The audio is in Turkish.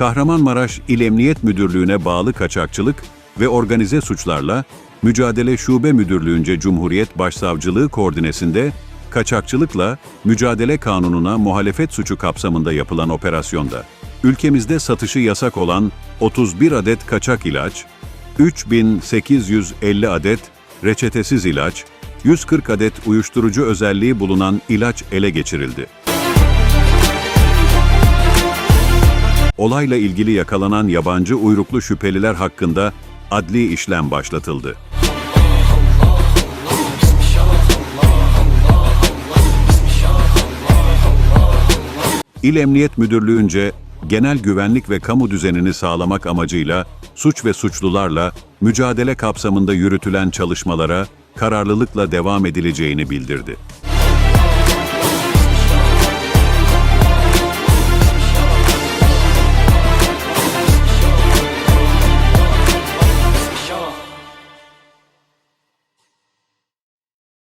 Kahramanmaraş İl Emniyet Müdürlüğü'ne bağlı kaçakçılık ve organize suçlarla Mücadele Şube Müdürlüğü'nce Cumhuriyet Başsavcılığı koordinesinde kaçakçılıkla mücadele kanununa muhalefet suçu kapsamında yapılan operasyonda ülkemizde satışı yasak olan 31 adet kaçak ilaç, 3850 adet reçetesiz ilaç, 140 adet uyuşturucu özelliği bulunan ilaç ele geçirildi. Olayla ilgili yakalanan yabancı uyruklu şüpheliler hakkında adli işlem başlatıldı. İl Emniyet Müdürlüğü'nce genel güvenlik ve kamu düzenini sağlamak amacıyla suç ve suçlularla mücadele kapsamında yürütülen çalışmalara kararlılıkla devam edileceğini bildirdi.